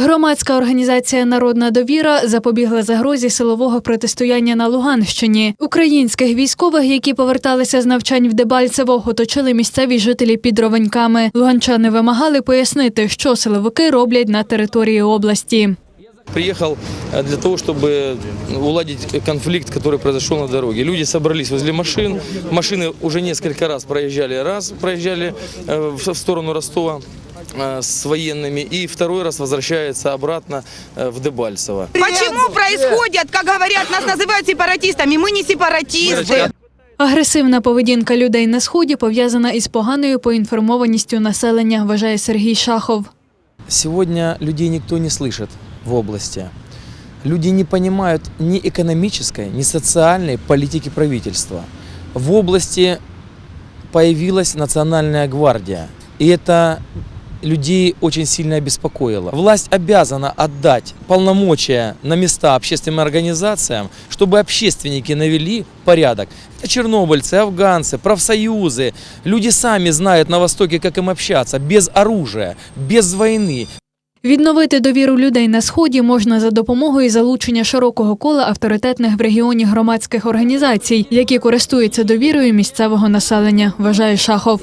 Громадська організація Народна довіра запобігла загрозі силового протистояння на Луганщині. Українських військових, які поверталися з навчань в Дебальцево, оточили місцеві жителі під Ровеньками. Луганчани вимагали пояснити, що силовики роблять на території області. Приехал э, для того, чтобы уладить конфликт, который произошел на дороге. Люди собрались возле машин. Машины уже несколько раз проезжали. Раз проезжали э, в в сторону Ростова э, с военными, и второй раз возвращается обратно э, в Дебальцево. Почему происходит, как говорят, нас называют сепаратистами? Мы не сепаратисты. Агресивна поведінка людей на сході пов'язана із поганою поінформованістю населення, вважає Сергій Шахов. Сегодня людей никто не слышит в области. Люди не понимают ни экономической, ни социальной политики правительства. В области появилась национальная гвардия. И это людей очень сильно обеспокоило. Власть обязана отдать полномочия на места общественным организациям, чтобы общественники навели порядок. Это чернобыльцы, афганцы, профсоюзы. Люди сами знают на Востоке, как им общаться, без оружия, без войны. Відновити довіру людей на сході можна за допомогою залучення широкого кола авторитетних в регіоні громадських організацій, які користуються довірою місцевого населення, вважає Шахов.